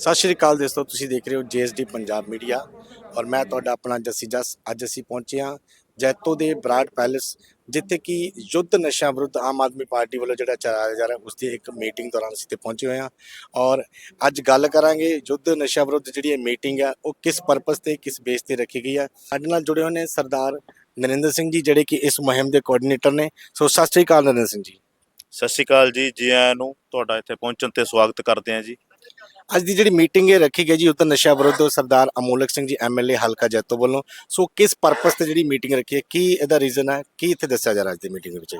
ਸਤਿ ਸ਼੍ਰੀ ਅਕਾਲ ਦੋਸਤੋ, ਤੁਸੀਂ ਦੇਖ ਰਹੇ ਹੋ ਜੀਐਸਡੀ ਪੰਜਾਬ ਮੀਡੀਆ ਔਰ ਮੈਂ ਤੁਹਾਡਾ ਆਪਣਾ ਜੱਸੀ ਜਸ, ਅੱਜ ਅਸੀਂ ਪਹੁੰਚੇ ਹਾਂ ਜੈਤੋ ਦੇ ਬਰਾਡ ਪੈਲੇਸ, ਜਿੱਥੇ ਕਿ ਯੁੱਧ ਨਸ਼ਾ ਵਿਰੁੱਧ ਆਮ ਆਦਮੀ ਪਾਰਟੀ ਵੱਲੋਂ ਜਿਹੜਾ ਚਲਾਇਆ ਜਾ ਰਿਹਾ ਉਸ ਦੀ ਇੱਕ ਮੀਟਿੰਗ ਦੌਰਾਨ ਅਸੀਂ ਤੇ ਪਹੁੰਚੇ ਹੋਏ ਹਾਂ ਔਰ ਅੱਜ ਗੱਲ ਕਰਾਂਗੇ ਯੁੱਧ ਨਸ਼ਾ ਵਿਰੁੱਧ ਜਿਹੜੀ ਇਹ ਮੀਟਿੰਗ ਹੈ, ਉਹ ਕਿਸ ਪਰਪਸ ਤੇ, ਕਿਸ ਬੇਸ ਤੇ ਰੱਖੀ ਗਈ ਹੈ। ਸਾਡੇ ਨਾਲ ਜੁੜੇ ਹੋਏ ਨੇ ਸਰਦਾਰ ਨਰਿੰਦਰ ਸਿੰਘ ਜੀ, ਜਿਹੜੇ ਕਿ ਇਸ ਮੁਹਿੰਮ ਦੇ ਕੋਆਰਡੀਨੇਟਰ ਨੇ। ਸੋ ਸਤਿ ਸ਼੍ਰੀ ਅਕਾਲ ਨਰਿੰਦਰ ਸਿੰਘ ਜੀ। ਸਤਿ ਸ਼੍ਰੀ ਅਕਾਲ ਜੀ ਜੀ ਆਇਆਂ ਨੂੰ ਤੁਹਾਡਾ ਇੱਥੇ ਪਹੁੰਚਣ ਤੇ ਸਵਾਗਤ ਕਰਦੇ ਹਾਂ ਜੀ। ਅੱਜ ਦੀ ਜਿਹੜੀ ਮੀਟਿੰਗ ਇਹ ਰੱਖੀ ਗਈ ਜੀ ਉੱਤਰ ਨਸ਼ਾ ਵਿਰੁੱਧ ਸਰਦਾਰ ਅਮੋਲਕ ਸਿੰਘ ਜੀ ਐਮਐਲਏ ਹਲਕਾ ਜੈਤੋ ਵੱਲੋਂ। ਸੋ ਕਿਸ ਪਰਪਸ ਤੇ ਜਿਹੜੀ ਮੀਟਿੰਗ ਰੱਖੀ ਹੈ, ਕੀ ਇਹਦਾ ਰੀਜ਼ਨ ਹੈ, ਕੀ ਇੱਥੇ ਦੱਸਿਆ ਜਾ ਰਿਹਾ ਅੱਜ ਦੀ ਮੀਟਿੰਗ ਦੇ ਵਿੱਚ?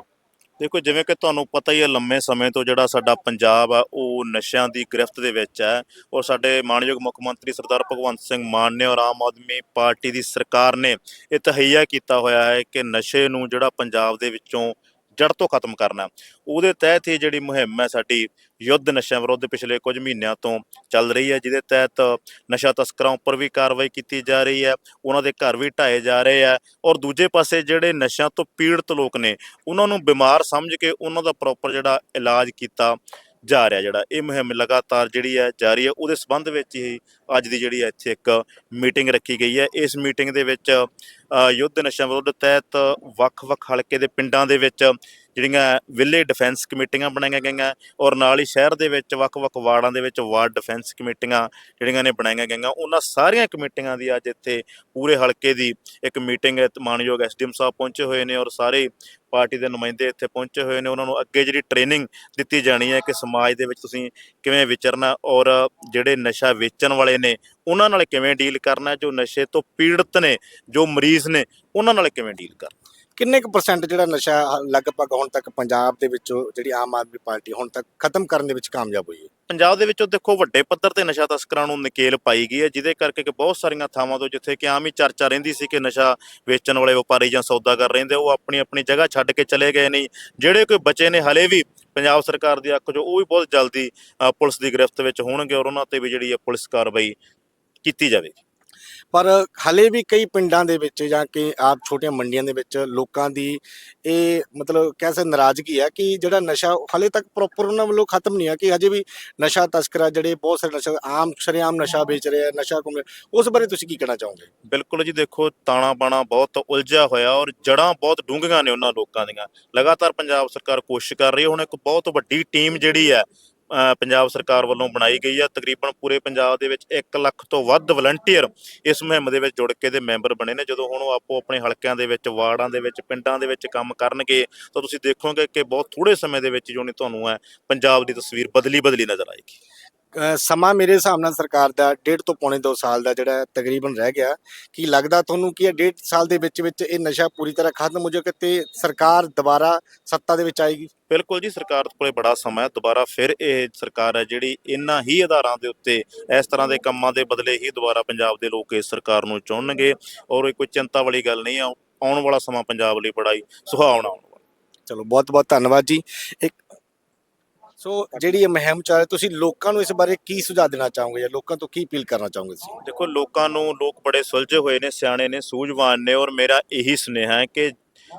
ਦੇਖੋ, ਜਿਵੇਂ ਕਿ ਤੁਹਾਨੂੰ ਪਤਾ ਹੀ ਹੈ, ਲੰਮੇ ਸਮੇਂ ਤੋਂ ਜਿਹੜਾ ਸਾਡਾ ਪੰਜਾਬ ਆ, ਉਹ ਨਸ਼ਿਆਂ ਦੀ ਗ੍ਰਿਫਤ ਦੇ ਵਿੱਚ ਹੈ। ਔਰ ਸਾਡੇ ਮਾਨਯੋਗ ਮੁੱਖ ਮੰਤਰੀ ਸਰਦਾਰ ਭਗਵੰਤ ਸਿੰਘ ਮਾਨ ਨੇ ਔਰ ਆਮ ਆਦਮੀ ਪਾਰਟੀ ਦੀ ਸਰਕਾਰ ਨੇ ਇਹ ਤਹਈਆ ਕੀਤਾ ਹੋਇਆ ਹੈ ਕਿ ਨਸ਼ੇ ਨੂੰ ਜਿਹੜਾ ਪੰਜਾਬ ਦੇ ਵਿੱਚੋਂ ਜੜ ਤੋਂ ਖਤਮ ਕਰਨਾ। ਉਹਦੇ ਤਹਿਤ ਹੀ ਜਿਹੜੀ ਮੁਹਿੰਮ ਹੈ ਸਾਡੀ ਯੁੱਧ ਨਸ਼ਿਆਂ ਵਿਰੁੱਧ ਪਿਛਲੇ ਕੁਝ ਮਹੀਨਿਆਂ ਤੋਂ ਚੱਲ ਰਹੀ ਹੈ, ਜਿਹਦੇ ਤਹਿਤ ਨਸ਼ਾ ਤਸਕਰਾਂ ਉੱਪਰ ਵੀ ਕਾਰਵਾਈ ਕੀਤੀ ਜਾ ਰਹੀ ਹੈ, ਉਹਨਾਂ ਦੇ ਘਰ ਵੀ ਢਾਏ ਜਾ ਰਹੇ ਆ ਔਰ ਦੂਜੇ ਪਾਸੇ ਜਿਹੜੇ ਨਸ਼ਿਆਂ ਤੋਂ ਪੀੜਤ ਲੋਕ ਨੇ, ਉਹਨਾਂ ਨੂੰ ਬਿਮਾਰ ਸਮਝ ਕੇ ਉਹਨਾਂ ਦਾ ਪ੍ਰੋਪਰ ਜਿਹੜਾ ਇਲਾਜ ਕੀਤਾ ਜਾ ਰਿਹਾ ਜਿਹੜਾ ਇਹ ਮੁਹਿੰਮ ਲਗਾਤਾਰ ਜਿਹੜੀ ਹੈ ਜਾਰੀ ਹੈ ਉਹਦੇ ਸਬੰਧ ਵਿੱਚ ਹੀ ਅੱਜ ਦੀ ਜਿਹੜੀ ਹੈ ਇੱਥੇ ਇੱਕ ਮੀਟਿੰਗ ਰੱਖੀ ਗਈ ਹੈ। ਇਸ ਮੀਟਿੰਗ ਦੇ ਵਿੱਚ ਅ, ਯੁੱਧ ਨਸ਼ਾ ਵਿਰੁੱਧ ਤਹਿਤ ਵੱਖ-ਵੱਖ ਹਲਕੇ ਦੇ ਪਿੰਡਾਂ ਦੇ ਵਿੱਚ ਜਿਹੜੀਆਂ ਵਿਲੇ ਡਿਫੈਂਸ ਕਮੇਟੀਆਂ ਬਣਾਈਆਂ ਗਈਆਂ ਔਰ ਨਾਲ ਹੀ ਸ਼ਹਿਰ ਦੇ ਵਿੱਚ ਵੱਖ-ਵੱਖ ਵਾਰਡਾਂ ਦੇ ਵਿੱਚ ਵਾਰਡ ਡਿਫੈਂਸ ਕਮੇਟੀਆਂ ਜਿਹੜੀਆਂ ਨੇ ਬਣਾਈਆਂ ਗਈਆਂ। ਉਹਨਾਂ ਸਾਰੀਆਂ ਕਮੇਟੀਆਂ ਦੀ ਅੱਜ ਇੱਥੇ ਪੂਰੇ ਹਲਕੇ ਦੀ ਇੱਕ ਮੀਟਿੰਗ ਹੈ ਤੇ ਮਾਨਯੋਗ ਐਸਡੀਐਮ ਸਾਹਿਬ ਪਹੁੰਚੇ ਹੋਏ ਨੇ ਔਰ ਸਾਰੇ ਪਾਰਟੀ ਦੇ ਨੁਮਾਇੰਦੇ ਇੱਥੇ ਪਹੁੰਚੇ ਹੋਏ ਨੇ। ਉਹਨਾਂ ਨੂੰ ਅੱਗੇ ਜਿਹੜੀ ਟ੍ਰੇਨਿੰਗ ਦਿੱਤੀ ਜਾਣੀ ਹੈ ਕਿ ਸਮਾਜ ਦੇ ਵਿੱਚ ਤੁਸੀਂ ਕਿਵੇਂ ਵਿਚਰਨਾ ਔਰ ਜਿਹੜੇ ਨਸ਼ਾ ਵੇਚਣ ਵਾਲੇ ਨੇ, ਉਹਨਾਂ ਨਾਲ ਕਿਵੇਂ ਡੀਲ ਕਰਨਾ, ਜੋ ਨਸ਼ੇ ਤੋਂ ਪੀੜਤ ਨੇ, ਜੋ ਮਰੀਜ਼ ਨੇ, ਉਹਨਾਂ ਨਾਲ ਕਿਵੇਂ ਡੀਲ ਕਰਨਾ। ਕਿੰਨੇ ਕੁ ਪਰਸੈਂਟ ਜਿਹੜਾ ਨਸ਼ਾ ਲਗਭਗ ਹੁਣ ਤੱਕ ਪੰਜਾਬ ਦੇ ਵਿੱਚੋਂ ਜਿਹੜੀ ਆਮ ਆਦਮੀ ਪਾਰਟੀ ਹੁਣ ਤੱਕ ਖਤਮ ਕਰਨ ਦੇ ਵਿੱਚ ਕਾਮਯਾਬ ਹੋਈ ਹੈ? ਪੰਜਾਬ ਦੇ ਵਿੱਚੋਂ ਦੇਖੋ ਵੱਡੇ ਪੱਧਰ ਤੇ ਨਸ਼ਾ ਤਸਕਰਾਂ ਨੂੰ ਨਕੇਲ ਪਾਈ ਗਈ ਹੈ, ਜਿਹਦੇ ਕਰਕੇ ਕਿ ਬਹੁਤ ਸਾਰੀਆਂ ਥਾਵਾਂ ਤੋਂ ਜਿੱਥੇ ਕਿ ਆਮ ਹੀ ਚਰਚਾ ਰਹਿੰਦੀ ਸੀ ਕਿ ਨਸ਼ਾ ਵੇਚਣ ਵਾਲੇ ਵਪਾਰੀ ਜਾਂ ਸੌਦਾਗਰ ਰਹਿੰਦੇ ਉਹ ਆਪਣੀ ਆਪਣੀ ਜਗ੍ਹਾ ਛੱਡ ਕੇ ਚਲੇ ਗਏ ਨਹੀਂ ਜਿਹੜੇ ਕੋਈ ਬਚੇ ਨੇ ਹਲੇ ਵੀ ਪੰਜਾਬ ਸਰਕਾਰ ਦੀ ਅੱਖ ਜੋ ਉਹ ਵੀ ਬਹੁਤ ਜਲਦੀ ਪੁਲਿਸ ਦੀ ਗ੍ਰਿਫਤ ਵਿੱਚ ਹੋਣਗੇ ਔਰ ਉਹਨਾਂ ਤੇ ਵੀ ਜਿਹੜੀ ਹੈ ਪੁਲਿਸ ਕਾਰਵਾਈ ਕੀਤੀ ਜਾਵੇਗੀ। ਪਰ ਹਲੇ ਵੀ ਕਈ ਪਿੰਡਾਂ ਦੇ ਵਿੱਚ ਜਾਂ ਕਿ ਆਪ ਛੋਟੀਆਂ ਮੰਡੀਆਂ ਦੇ ਵਿੱਚ ਲੋਕਾਂ ਦੀ ਇਹ ਮਤਲਬ ਸਕਦੇ ਨਾਰਾਜ਼ਗੀ ਹੈ ਕਿ ਜਿਹੜਾ ਨਸ਼ਾ ਹਲੇ ਤੱਕ ਪ੍ਰੋਪਰ ਉਹਨਾਂ ਵੱਲੋਂ ਖਤਮ ਨਹੀਂ ਹੈ ਕਿ ਹਜੇ ਵੀ ਨਸ਼ਾ ਤਸਕਰਾ ਜਿਹੜੇ ਬਹੁਤ ਸਾਰੇ ਨਸ਼ਾ ਆਮ ਸ਼ਰੇਆਮ ਨਸ਼ਾ ਵੇਚ ਰਹੇ ਆ ਨਸ਼ਾ ਰਿਹਾ ਉਸ ਬਾਰੇ ਤੁਸੀਂ ਕੀ ਕਹਿਣਾ ਚਾਹੋਗੇ? ਬਿਲਕੁਲ ਜੀ ਦੇਖੋ ਤਾਣਾ ਬਾਣਾ ਬਹੁਤ ਉਲਝਿਆ ਹੋਇਆ ਔਰ ਜੜਾਂ ਬਹੁਤ ਡੂੰਘੀਆਂ ਨੇ ਉਹਨਾਂ ਲੋਕਾਂ ਦੀਆਂ। ਲਗਾਤਾਰ ਪੰਜਾਬ ਸਰਕਾਰ ਕੋਸ਼ਿਸ਼ ਕਰ ਰਹੀ ਹੈ। ਹੁਣ ਇੱਕ ਬਹੁਤ ਵੱਡੀ ਟੀਮ ਜਿਹੜੀ ਹੈ ਪੰਜਾਬ ਸਰਕਾਰ ਵੱਲੋਂ ਬਣਾਈ ਗਈ ਹੈ ਤਕਰੀਬਨ ਪੂਰੇ ਪੰਜਾਬ ਦੇ ਵਿੱਚ 1 ਲੱਖ ਤੋਂ ਵੱਧ ਵਲੰਟੀਅਰ ਇਸ ਮੁਹਿੰਮ ਦੇ ਵਿੱਚ ਜੁੜ ਕੇ ਦੇ ਮੈਂਬਰ ਬਣੇ ਨੇ। ਜਦੋਂ ਹੁਣ ਉਹ ਆਪੋ ਆਪਣੇ ਹਲਕਿਆਂ ਦੇ ਵਿੱਚ, ਵਾਰਡਾਂ ਦੇ ਵਿੱਚ, ਪਿੰਡਾਂ ਦੇ ਵਿੱਚ ਕੰਮ ਕਰਨਗੇ, ਤਾਂ ਤੁਸੀਂ ਦੇਖੋਗੇ ਕਿ ਬਹੁਤ ਥੋੜੇ ਸਮੇਂ ਦੇ ਵਿੱਚ ਜੋ ਨੇ ਤੁਹਾਨੂੰ ਹੈ ਪੰਜਾਬ ਦੀ ਤਸਵੀਰ ਬਦਲੀ ਬਦਲੀ ਨਜ਼ਰ ਆਏਗੀ। ਸਮਾਂ ਮੇਰੇ ਹਿਸਾਬ ਨਾਲ ਸਰਕਾਰ ਦਾ ਡੇਢ ਤੋਂ ਪੌਣੇ 2 ਸਾਲ ਦਾ ਜਿਹੜਾ ਤਕਰੀਬਨ ਰਹਿ ਗਿਆ ਕੀ ਲੱਗਦਾ ਤੁਹਾਨੂੰ ਕਿ ਇਹ ਡੇਢ ਸਾਲ ਦੇ ਵਿੱਚ ਵਿੱਚ ਇਹ ਨਸ਼ਾ ਪੂਰੀ ਤਰ੍ਹਾਂ ਖਤਮ ਹੋ ਜਾਏਗਾ ਤੇ ਸਰਕਾਰ ਦੁਬਾਰਾ ਸੱਤਾ ਦੇ ਵਿੱਚ ਆਏਗੀ? ਬਿਲਕੁਲ ਜੀ ਸਰਕਾਰ ਕੋਲੇ ਬੜਾ ਸਮਾਂ ਹੈ ਦੁਬਾਰਾ ਫਿਰ ਇਹ ਸਰਕਾਰ ਹੈ ਜਿਹੜੀ ਇਨ੍ਹਾਂ ਹੀ ਆਧਾਰਾਂ ਦੇ ਉੱਤੇ ਇਸ ਤਰ੍ਹਾਂ ਦੇ ਕੰਮਾਂ ਦੇ ਬਦਲੇ ਹੀ ਦੁਬਾਰਾ ਪੰਜਾਬ ਦੇ ਲੋਕ ਇਸ ਸਰਕਾਰ ਨੂੰ ਚੁਣਨਗੇ। ਔਰ ਇਹ ਕੋਈ ਚਿੰਤਾ ਵਾਲੀ ਗੱਲ ਨਹੀਂ ਆ ਆਉਣ ਵਾਲਾ ਸਮਾਂ ਪੰਜਾਬ ਲਈ ਬੜਾ ਹੀ ਸੁਹਾਵਣਾ ਆਉਣ ਵਾਲਾ ਚਲੋ ਬਹੁਤ ਬਹੁਤ ਧੰਨਵਾਦ ਜੀ। ਇੱਕ ਸੋ ਜਿਹੜੀ ਇਹ ਮਹਿਮ ਚੱਲ ਤੁਸੀਂ ਲੋਕਾਂ ਨੂੰ ਇਸ ਬਾਰੇ ਕੀ ਸੁਝਾਅ ਦੇਣਾ ਚਾਹੋਗੇ ਜਾਂ ਲੋਕਾਂ ਤੋਂ ਕੀ ਅਪੀਲ ਕਰਨਾ ਚਾਹੋਗੇ ਤੁਸੀਂ? ਦੇਖੋ, ਲੋਕਾਂ ਨੂੰ ਲੋਕ ਬੜੇ ਸੁਲਝੇ ਹੋਏ ਨੇ, ਸਿਆਣੇ ਨੇ, ਸੂਝਵਾਨ ਨੇ ਔਰ ਮੇਰਾ ਇਹੀ ਸੁਨੇਹਾ ਹੈ ਕਿ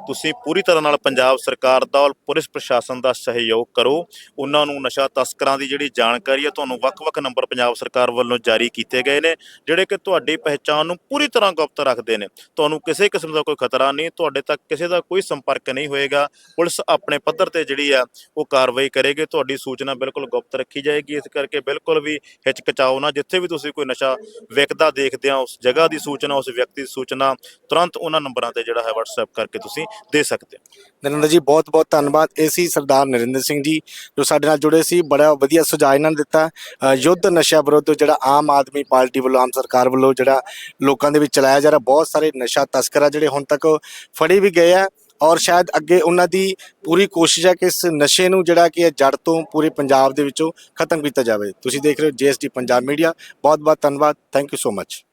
ਤੁਸੀਂ ਪੂਰੀ ਤਰ੍ਹਾਂ ਨਾਲ ਪੰਜਾਬ ਸਰਕਾਰ ਦਾ ਔਰ ਪੁਲਿਸ ਪ੍ਰਸ਼ਾਸਨ ਦਾ ਸਹਿਯੋਗ ਕਰੋ। ਉਹਨਾਂ ਨੂੰ ਨਸ਼ਾ ਤਸਕਰਾਂ ਦੀ ਜਿਹੜੀ ਜਾਣਕਾਰੀ ਹੈ, ਤੁਹਾਨੂੰ ਵੱਖ-ਵੱਖ ਨੰਬਰ ਪੰਜਾਬ ਸਰਕਾਰ ਵੱਲੋਂ ਜਾਰੀ ਕੀਤੇ ਗਏ ਨੇ, ਜਿਹੜੇ ਕਿ ਤੁਹਾਡੀ ਪਹਿਚਾਣ ਨੂੰ ਪੂਰੀ ਤਰ੍ਹਾਂ ਗੁਪਤ ਰੱਖਦੇ ਨੇ। ਤੁਹਾਨੂੰ ਕਿਸੇ ਕਿਸਮ ਦਾ ਕੋਈ ਖਤਰਾ ਨਹੀਂ, ਤੁਹਾਡੇ ਤੱਕ ਕਿਸੇ ਦਾ ਕੋਈ ਸੰਪਰਕ ਨਹੀਂ ਹੋਏਗਾ। ਪੁਲਿਸ ਆਪਣੇ ਪੱਧਰ ਤੇ ਜਿਹੜੀ ਆ, ਉਹ ਕਾਰਵਾਈ ਕਰੇਗੀ। ਤੁਹਾਡੀ ਸੂਚਨਾ ਬਿਲਕੁਲ ਗੁਪਤ ਰੱਖੀ ਜਾਏਗੀ। ਇਸ ਕਰਕੇ ਬਿਲਕੁਲ ਵੀ ਹਿਚਕਚਾਓ ਨਾ, ਜਿੱਥੇ ਵੀ ਤੁਸੀਂ ਕੋਈ ਨਸ਼ਾ ਵਿਕਦਾ ਦੇਖਦੇ ਆ, ਉਸ ਜਗ੍ਹਾ ਦੀ ਸੂਚਨਾ, ਉਸ ਵਿਅਕਤੀ ਦੀ ਸੂਚਨਾ, ਤੁਰੰਤ ਉਹਨਾਂ ਨੰਬਰਾਂ ਤੇ ਜਿਹੜਾ ਹੈ WhatsApp ਕਰਕੇ ਤੁਸੀਂ ਦੇ ਸਕਦੇ ਹੋ। ਨਰਿੰਦਰ ਜੀ ਬਹੁਤ ਬਹੁਤ ਧੰਨਵਾਦ। ਇਹ ਸੀ ਸਰਦਾਰ ਨਰਿੰਦਰ ਸਿੰਘ ਜੀ ਜੋ ਸਾਡੇ ਨਾਲ ਜੁੜੇ ਸੀ। ਬੜਾ ਵਧੀਆ ਸੁਝਾਅ ਇਹਨਾਂ ਨੇ ਦਿੱਤਾ। ਅ, ਯੁੱਧ ਨਸ਼ਾ ਵਿਰੁੱਧ ਜਿਹੜਾ ਆਮ ਆਦਮੀ ਪਾਰਟੀ ਵੱਲੋਂ ਆਮ ਸਰਕਾਰ ਵੱਲੋਂ ਜਿਹੜਾ ਲੋਕਾਂ ਦੇ ਵਿੱਚ ਚਲਾਇਆ ਜਾ ਰਿਹਾ ਬਹੁਤ ਸਾਰੇ ਨਸ਼ਾ ਤਸਕਰ ਆ ਜਿਹੜੇ ਹੁਣ ਤੱਕ ਫੜੇ ਵੀ ਗਏ ਆ। ਔਰ ਸ਼ਾਇਦ ਅੱਗੇ ਉਹਨਾਂ ਦੀ ਪੂਰੀ ਕੋਸ਼ਿਸ਼ ਹੈ ਕਿ ਇਸ ਨਸ਼ੇ ਨੂੰ ਜਿਹੜਾ ਕਿ ਇਹ ਜੜ ਤੋਂ ਪੂਰੇ ਪੰਜਾਬ ਦੇ ਵਿੱਚੋਂ ਖਤਮ ਕੀਤਾ ਜਾਵੇ। ਤੁਸੀਂ ਦੇਖ ਰਹੇ ਹੋ ਜੀਐਸਟੀ ਪੰਜਾਬ ਮੀਡੀਆ। ਬਹੁਤ ਬਹੁਤ ਧੰਨਵਾਦ। Thank you so much